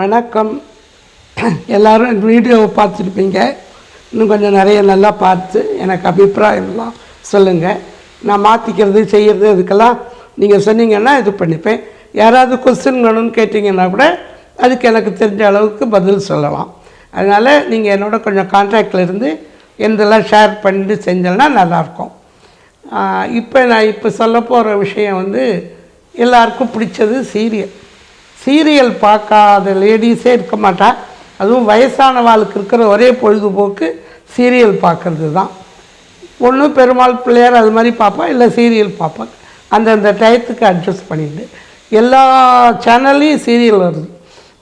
வணக்கம். எல்லோரும் வீடியோவை பார்த்துருப்பீங்க. இன்னும் கொஞ்சம் நிறைய நல்லா பார்த்து எனக்கு அபிப்பிராயம்லாம் சொல்லுங்கள் நான் மாற்றிக்கிறது செய்கிறது இதுக்கெல்லாம் நீங்கள் சொன்னீங்கன்னா இது பண்ணிப்பேன். யாராவது கொஸ்டின் வேணும்னு கேட்டிங்கன்னா கூட அதுக்கு எனக்கு தெரிஞ்ச அளவுக்கு பதில் சொல்லலாம். அதனால் நீங்கள் என்னோட கொஞ்சம் கான்டாக்டில் இருந்து எந்தெல்லாம் ஷேர் பண்ணிட்டு செஞ்சோன்னா நல்லாயிருக்கும். இப்போ நான் இப்போ சொல்ல போகிற விஷயம் வந்து எல்லாருக்கும் பிடிச்சது சீரியல் சீரியல் பார்க்காத லேடிஸே இருக்க மாட்டா அதுவும் வயசானவாளுக்கு இருக்கிற ஒரே பொழுதுபோக்கு சீரியல் பார்க்குறது தான் ஒன்று பெருமாள் பிள்ளையார் அது மாதிரி பார்ப்பேன் இல்லை சீரியல் பார்ப்பேன் அந்தந்த டயத்துக்கு அட்ஜஸ்ட் பண்ணிட்டு. எல்லா சேனல்லையும் சீரியல் வருது.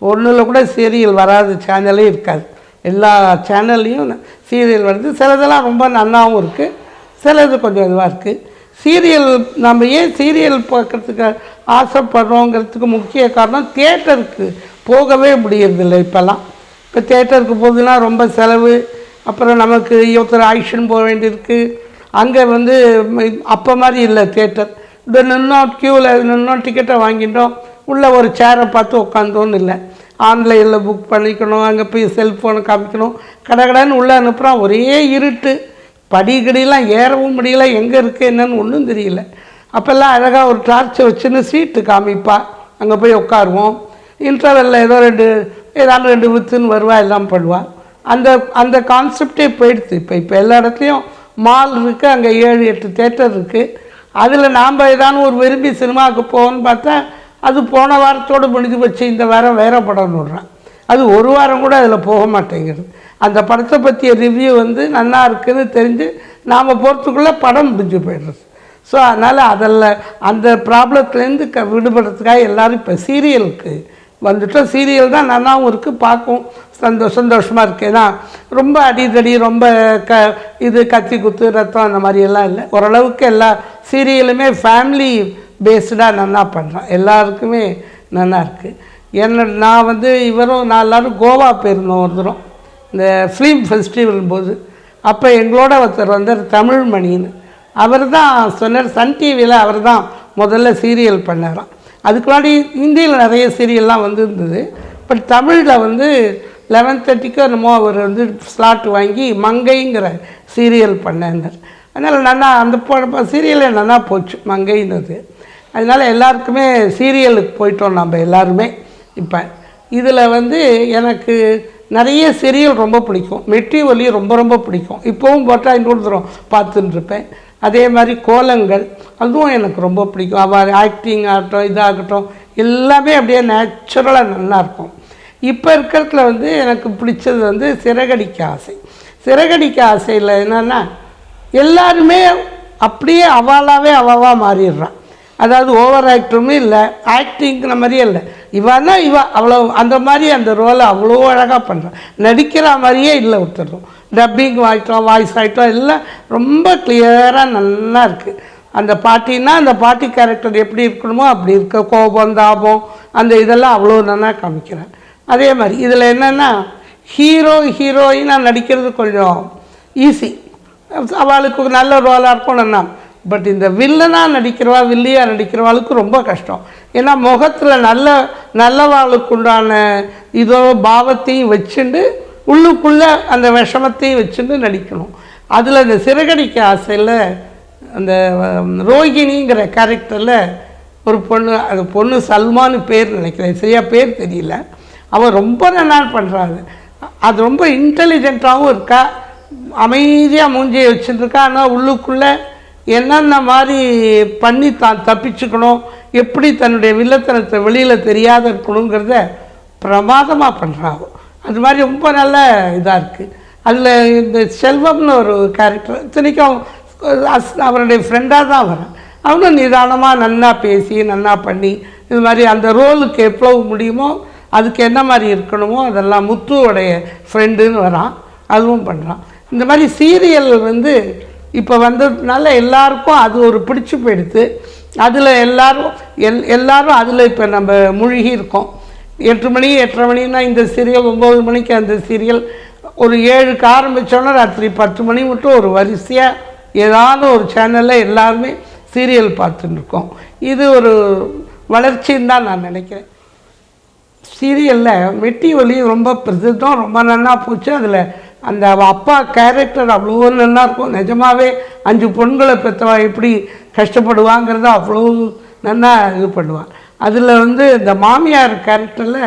ஒன்றில் கூட சீரியல் வராத சேனலே இருக்காது. எல்லா சேனல்லையும் சீரியல் வருது. சிலதெல்லாம் ரொம்ப நல்லாவும் இருக்குது சிலது கொஞ்சம் இதுவாக இருக்குது சீரியல் நம்ம ஏன் சீரியல் பார்க்கறதுக்கு ஆசைப்படுறோங்கிறதுக்கு முக்கிய காரணம் தேட்டருக்கு போகவே முடியறதில்லை இப்போல்லாம். இப்போ தேட்டருக்கு போகுதுன்னா ரொம்ப செலவு அப்புறம் நமக்கு ஒருத்தர் ஆக்ஷன் போக வேண்டியிருக்கு. அங்கே வந்து அப்போ மாதிரி இல்லை தேட்டர் இது நின்னோம் க்யூவில் நின்னோம் டிக்கெட்டை வாங்கிட்டோம். உள்ளே ஒரு சேரை பார்த்து உட்காந்தோன்னு இல்லை. ஆன்லைனில் புக் பண்ணிக்கணும் அங்கே போய் செல்ஃபோனை காமிக்கணும். கடகடன்னு உள்ளே அனுப்புகிறான் ஒரே இருட்டு. படிக்கடியெல்லாம் ஏறவும் முடியல எங்கே இருக்குது என்னன்னு ஒன்றும் தெரியல. அப்போல்லாம் அழகாக ஒரு டார்ச்சை வச்சுன்னு சீட்டு காமிப்பா. அங்கே போய் உட்காருவோம். இன்டர்வெல்ல ஏதோ ரெண்டு ஏதாவது ரெண்டு வித்துன்னு வருவா எல்லாம் பண்ணுவாள் அந்த அந்த கான்செப்டே போயிடுது இப்போ இப்போ எல்லா இடத்துலையும் மால் இருக்குது அங்கே ஏழு எட்டு தேட்டர் இருக்குது அதில் நாம் ஏதாவது ஒரு விரும்பி சினிமாவுக்கு போகணும்னு பார்த்தா அது போன வாரத்தோடு முடிஞ்சு வச்சு இந்த வாரம் வேற படம் விடுறான் அது ஒரு வாரம் கூட அதில் போக மாட்டேங்குது. அந்த படத்தை பற்றிய ரிவ்யூ வந்து நல்லா இருக்குதுன்னு தெரிஞ்சு நாம் போகிறதுக்குள்ளே படம் முடிஞ்சு போயிடுறது. ஸோ அதனால் அதில் அந்த ப்ராப்ளத்துலேருந்து க விடுபடுறதுக்காக எல்லோரும் இப்போ சீரியலுக்கு வந்துட்டோம். சீரியல் தான் நல்லாவும் இருக்குது பார்க்கும் சந்தோஷ சந்தோஷமாக இருக்குது ஏன்னா ரொம்ப அடிதடி ரொம்ப க இது கத்தி குத்து ரத்தம் அந்த மாதிரி எல்லாம் இல்லை. ஓரளவுக்கு எல்லா சீரியலுமே ஃபேமிலி பேஸ்டாக நல்லா பண்ணுறான் எல்லாருக்குமே நல்லா இருக்குது என்ன நான் வந்து இவரும் நான் எல்லோரும் கோவா போயிருந்தோம் ஒரு தூரம். இந்த ஃபிலிம் ஃபெஸ்டிவல் போது அப்போ எங்களோட ஒருத்தர் வந்தார் தமிழ்மணின்னு அவர் தான் சொன்னார் சன் டிவியில் அவர் தான் முதல்ல சீரியல் பண்ணாராம். அதுக்கு முன்னாடி ஹிந்தியில் நிறைய சீரியல்லாம் வந்துருந்தது. பட் தமிழில் வந்து லெவன் தேர்ட்டிக்கு என்னமோ அவர் வந்து ஸ்லாட் வாங்கி மங்கைங்கிற சீரியல் பண்ணார் அதனால் நல்லா அந்த சீரியலே நல்லா போச்சு மங்கைன்றது. அதனால் எல்லாருக்குமே சீரியலுக்கு போயிட்டோம் நம்ம எல்லாருமே. இப்போ இதில் வந்து எனக்கு நிறைய சீரியல் ரொம்ப பிடிக்கும். மெட்டி ஒலி ரொம்ப ரொம்ப பிடிக்கும். இப்போவும் போட்டால் இன்னொரு தூரம் பார்த்துட்டு இருப்பேன் அதே மாதிரி கோலங்கள் அதுவும் எனக்கு ரொம்ப பிடிக்கும். அவள் ஆக்டிங் ஆகட்டும் இதாகட்டும் எல்லாமே அப்படியே நேச்சுரலாக நல்லாயிருக்கும் இப்போ இருக்கிறதுல வந்து எனக்கு பிடிச்சது வந்து சிறகடிக்க ஆசை. சிறகடிக்க ஆசையில் என்னென்னா எல்லாருமே அப்படியே அவளாவே அவாவா மாறிடுறான் அதாவது ஓவர் ஆக்டருமே இல்லை ஆக்டிங்கிற மாதிரியே இல்லை. தான் இவா அவ்வளோ அந்த மாதிரி அந்த ரோலை அவ்வளோ அழகாக பண்ணுறான் நடிக்கிற மாதிரியே இல்லை ஒருத்தரும் டப்பிங் ஆகிட்டோம் வாய்ஸ் ஆகிட்டோம் எல்லாம் ரொம்ப கிளியராக நல்லா இருக்குது அந்த பாட்டின்னா அந்த பாட்டி கேரக்டர் எப்படி இருக்கணுமோ அப்படி இருக்க. கோபம் தாபம் அந்த இதெல்லாம் அவ்வளோ நல்லா காமிக்கிறேன் அதே மாதிரி இதில் என்னென்னா ஹீரோ ஹீரோயினாக நடிக்கிறது கொஞ்சம் ஈஸி அவளுக்கு நல்ல ரோலாக இருக்கும் நான் பட் இந்த வில்லனாக நடிக்கிறவா வில்லியாக நடிக்கிறவாளுக்கு ரொம்ப கஷ்டம். ஏன்னா முகத்தில் நல்ல நல்லவாளுக்கு உண்டான இதோ பாவத்தையும் வச்சுண்டு உள்ளுக்குள்ளே அந்த விஷமத்தையும் வச்சுட்டு நடிக்கணும். அதில் இந்த சிறகடிக்க ஆசையில் அந்த ரோகிணிங்கிற கேரக்டரில் ஒரு பொண்ணு அந்த பொண்ணு சல்மானு பேர் நினைக்கிறேன். சரியா பேர் தெரியல. அவள் ரொம்ப நல்லா பண்ணுறாரு அது. ரொம்ப இன்டெலிஜென்ட்டாகவும் இருக்கா அமைதியாக மூஞ்சியை வச்சுட்டுருக்கா ஆனால் உள்ளுக்குள்ளே என்னென்ன மாதிரி பண்ணி தான் தப்பிச்சுக்கணும் எப்படி தன்னுடைய வில்லத்தனத்தை வெளியில் தெரியாத இருக்கணுங்கிறத பிரமாதமாக பண்ணுறாங்க அது மாதிரி ரொம்ப நல்ல இதாக இருக்குது அதில் இந்த செல்வம்னு ஒரு கேரக்டர் இத்தனைக்கும் அஸ் அவருடைய ஃப்ரெண்டாக தான் வரேன் அவனும் நிதானமாக நன்னா பேசி நன்னா பண்ணி இது மாதிரி அந்த ரோலுக்கு எவ்வளவு முடியுமோ அதுக்கு என்ன மாதிரி இருக்கணுமோ அதெல்லாம் முத்துவோடைய ஃப்ரெண்டுன்னு வரான் அதுவும் பண்ணுறான் இந்த மாதிரி சீரியல் வந்து இப்போ வந்ததுனால எல்லாருக்கும் அது ஒரு பிடிச்சு போயிடுது. அதில் எல்லாரும் எல் எல்லாரும் அதில் இப்போ நம்ம மூழ்கி இருக்கோம். எட்டு மணி எட்டரை மணின்னா இந்த சீரியல் ஒம்பது மணிக்கு அந்த சீரியல் ஒரு ஏழுக்கு ஆரம்பித்தோன்னா ராத்திரி பத்து மணி மட்டும் ஒரு வரிசையாக ஏதாவது ஒரு சேனலில் எல்லாருமே சீரியல் பார்த்துட்டு இருக்கோம். இது ஒரு வளர்ச்சின்னு தான் நான் நினைக்கிறேன். சீரியலில் மெட்டி ஒலி ரொம்ப பிரசித்தம் ரொம்ப நல்லா போச்சு. அதில் அந்த அப்பா கேரக்டர் அவ்வளோ நல்லா இருக்கும். அஞ்சு பொண்களை பெற்றவா எப்படி கஷ்டப்படுவாங்கிறத அவ்வளோ நல்லா இது பண்ணுவாள் அதில் வந்து இந்த மாமியார் கேரக்டரில்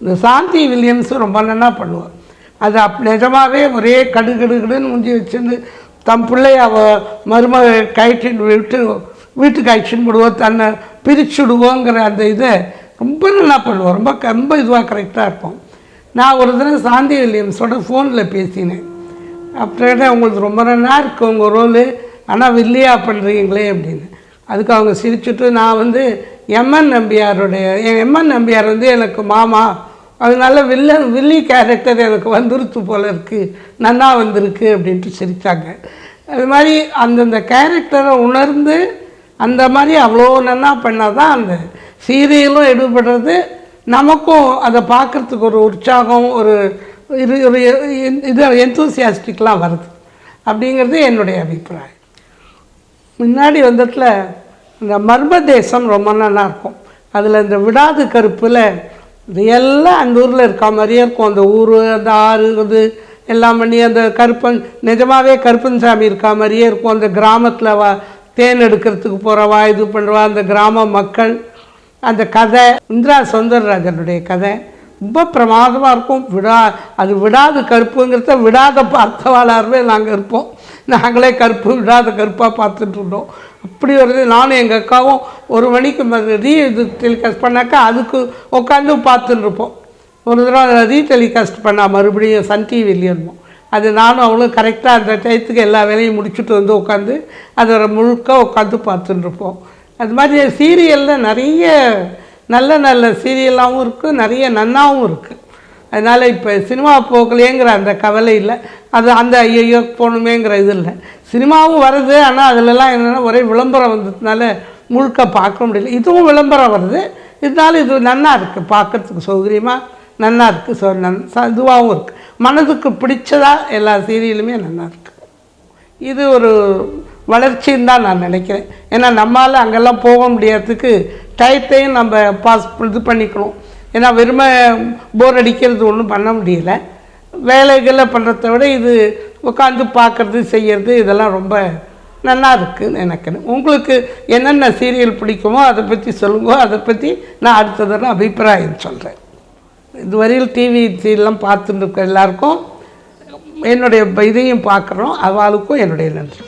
இந்த சாந்தி வில்லியம்ஸும் ரொம்ப நல்லா பண்ணுவாள் அது அப் நிஜமாகவே ஒரே கடு கடுன்னு முந்தி வச்சுருந்து தம் பிள்ளைய அவ மருமக கயிற்றின்னு விட்டு வீட்டுக்கு அழிச்சுன்னு விடுவோம் தன்னை பிரிச்சுடுவோங்கிற அந்த இதை ரொம்ப நல்லா பண்ணுவோம் ரொம்ப ரொம்ப இதுவாக கரெக்டாக இருப்போம் நான் ஒரு தடவை சாந்தி வில்லியம்ஸோட ஃபோனில் பேசினேன். அப்புறம் உங்களுக்கு ரொம்ப நல்லா இருக்கு உங்கள் ரோலு ஆனால் வில்லியா பண்ணுறீங்களே அப்படின்னு. அதுக்கு அவங்க சிரிச்சுட்டு நான் வந்து எம்என் நம்பியாருடைய என் எம்என் நம்பியார் வந்து எனக்கு மாமா. அதனால வில்லன் வில்லி கேரக்டர் எனக்கு வந்துருச்சு போல இருக்குது நல்லா வந்திருக்கு அப்படின்ட்டு சிரித்தாங்க அது மாதிரி அந்தந்த கேரக்டரை உணர்ந்து அந்த மாதிரி அவ்வளோ நன்னா பண்ணால் தான் அந்த சீரியலும் எடுபடுறது நமக்கும் அதை பார்க்குறதுக்கு ஒரு உற்சாகம் ஒரு இது ஒரு இது எந்தூசியாஸ்டிக்லாம் வருது. அப்படிங்கிறது என்னுடைய அபிப்பிராயம். முன்னாடி வந்ததுல இந்த மர்ம தேசம் ரொம்ப நல்லா இருக்கும். அதில் இந்த விடாது கருப்பில் இது எல்லாம் அந்த ஊரில் இருக்க மாதிரியே இருக்கும். அந்த ஊர் அந்த ஆறு இது எல்லாம் பண்ணி அந்த கருப்பன் நிஜமாகவே கருப்பன் சாமி இருக்கா மாதிரியே இருக்கும். அந்த கிராமத்தில் வா தேன் எடுக்கிறதுக்கு போகிறவா இது பண்ணுறவா அந்த கிராம மக்கள். அந்த கதை இந்திரா சௌந்தரராஜனுடைய கதை ரொம்ப பிரமாதமாக இருக்கும். விடா அது விடாது கருப்புங்கிறத விடாத பார்த்தவாளாருமே நாங்கள் இருப்போம். நாங்களே கருப்பு விடாத கருப்பாக பார்த்துட்டு இருந்தோம். அப்படி வருது. நானும் எங்கள் அக்காவும் ஒரு மணிக்கு ரீ இது டெலிகாஸ்ட் பண்ணாக்கா அதுக்கு உட்காந்து பார்த்துட்டு இருப்போம். ஒரு தடவை ரீ டெலிகாஸ்ட் பண்ணால் மறுபடியும் சன் டிவிலையும் அது நானும் அவளும் கரெக்டாக அந்த டயத்துக்கு எல்லா வேலையும் முடிச்சுட்டு வந்து உட்காந்து அதை முழுக்க உட்காந்து பார்த்துட்டு இருப்போம். அது மாதிரி சீரியலில் நிறைய நல்ல நல்ல சீரியலாகவும் இருக்குது நிறைய நன்னாவும் இருக்குது அதனால் இப்போ சினிமா போகலையேங்கிற அந்த கவலை இல்லை. அது அந்த ஐயோ போகணுமேங்கிற இது இல்லை. சினிமாவும் வருது ஆனால் அதிலலாம் என்னென்னா ஒரே விளம்பரம் வந்ததுனால முழுக்க பார்க்க முடியல. இதுவும் விளம்பரம் வருது. இருந்தாலும் இது நன்னா இருக்குது பார்க்கறதுக்கு சௌகரியமாக நன்னா இருக்குது ஸோ நன் ச- இதுவாகவும் இருக்குது மனதுக்கு பிடிச்சதாக எல்லா சீரியலுமே நல்லா இருக்குது இது ஒரு வளர்ச்சின்னு தான் நான் நினைக்கிறேன். ஏன்னா நம்மால் அங்கெல்லாம் போக முடியாததுக்கு டயத்தையும் நம்ம பாஸ் இது பண்ணிக்கணும். ஏன்னா வெறுமை போர் அடிக்கிறது ஒன்றும் பண்ண முடியல. வேலைகளை பண்ணுறத விட இது உட்காந்து பார்க்குறது செய்கிறது இதெல்லாம் ரொம்ப நல்லா இருக்குன்னு எனக்குன்னு உங்களுக்கு என்னென்ன சீரியல் பிடிக்குமோ அதை பற்றி சொல்லுங்க. அதை பற்றி நான் அடுத்ததெல்லாம் அபிப்பிராயம் சொல்கிறேன் இதுவரையில் டிவி சீரியல்லாம் பார்த்துட்டு இருக்க எல்லாருக்கும் என்னுடைய இதையும் பார்க்குறோம். அவளுக்கும் என்னுடைய நன்றி.